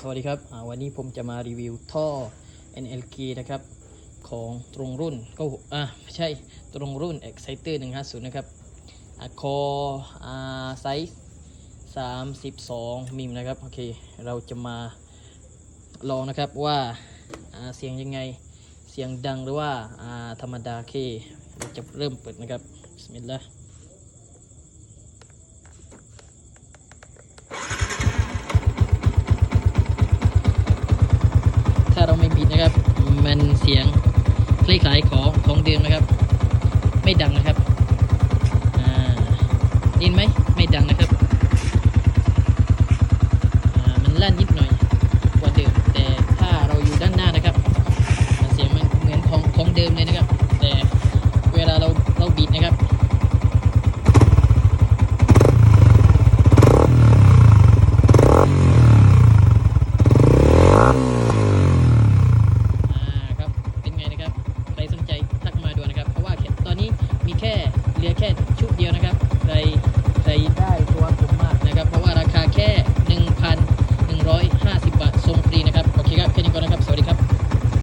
สวัสดีครับวันนี้ผมจะมารีวิวท่อ NLK นะครับ ของตรงรุ่นก็อ่าไม่ใช่ตรงรุ่น Exciter 150 นะครับอคอไซส์32มิลนะครับ โอเค เราจะมาลองนะครับว่าาเสียงยังไงเสียงดังหรือว่าาธรรมดาเคเราจะเริ่มเปิดนะครับบิสมิลลาห์ ถ้าเราไม่บิด นะครับ มันเสียงคล้ายของของเดิมนะครับ ไม่ดังนะครับอ่ได้ยินไหมไม่ดังนะครับมันลั่นนิดหน่อยกว่าเดิมแต่ถ้าเราอยู่ด้านหน้านะครับเสียงมันเหมือนของของเดิมเลยนะครับ แต่เวลาเราเราบิดนะครับ อ่าครับเป็นไงนะครับ ใครสนใจทักมาดูนะครับ เพราะว่าแค่ตอนนี้ มีแค่เหลือแค่ชุดเดียวนะครับใครใครได้ตัว